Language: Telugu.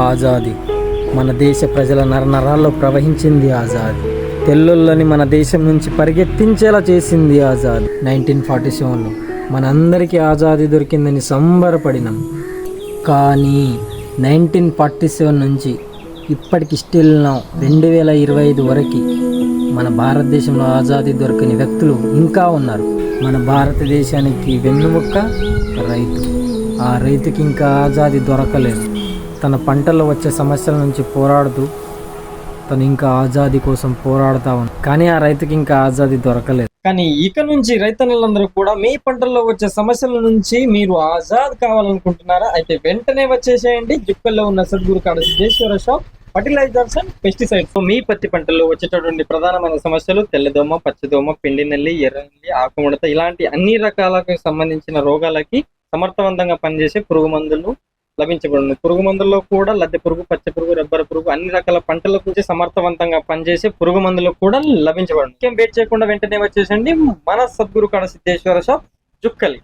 ఆజాది. మన దేశ ప్రజల నరనరాల్లో ప్రవహించింది ఆజాద్. తెల్లుల్లని మన దేశం నుంచి పరిగెత్తించేలా చేసింది ఆజాద్. నైన్టీన్ ఫార్టీ సెవెన్లో మనందరికీ ఆజాదీ దొరికిందని సంబరపడినాం. కానీ నైన్టీన్ ఫార్టీ సెవెన్ నుంచి ఇప్పటికి స్టిల్ నా రెండు వేల ఇరవై ఐదు వరకు మన భారతదేశంలో ఆజాదీ దొరకని వ్యక్తులు ఇంకా ఉన్నారు. మన భారతదేశానికి వెన్నుముక్క రైతు. ఆ రైతుకి ఇంకా ఆజాదీ దొరకలేదు. తన పంటల్లో వచ్చే సమస్యల నుంచి పోరాడుతూ తను ఇంకా ఆజాదీ కోసం పోరాడుతా ఉంది కానీ ఆ రైతుకి ఇంకా ఆజాదీ దొరకలేదు. కానీ ఇక నుంచి రైతన్నలందరూ కూడా మీ పంటల్లో వచ్చే సమస్యల నుంచి మీరు ఆజాద్ కావాలనుకుంటున్నారా? అయితే వెంటనే వచ్చేసేయండి. జుక్కల్లో ఉన్న Sadguru Kada Siddeshwara shop fertilisers and pesticides. మీ పత్తి పంటల్లో వచ్చేటటువంటి ప్రధానమైన సమస్యలు తెల్లదోమ పచ్చదోమ పిండి నల్లి ఎర్ర నల్లి ఆకుముడత ఇలాంటి అన్ని రకాలకు సంబంధించిన రోగాలకి సమర్థవంతంగా పనిచేసే పురుగు మందులు లభించబడును. పురుగు మందుల్లో కూడా లద్దె పురుగు పచ్చ పురుగు రబ్బర్ పురుగు అన్ని రకాల పంటలకు గురించి సమర్థవంతంగా పనిచేసే పురుగు మందులు కూడా లభించబడును. ఇంకేం వెయిట్ చేయకుండా వెంటనే వచ్చేసండి. మన సద్గురు కాడ సిద్ధేశ్వర షాప్ జుక్కలి.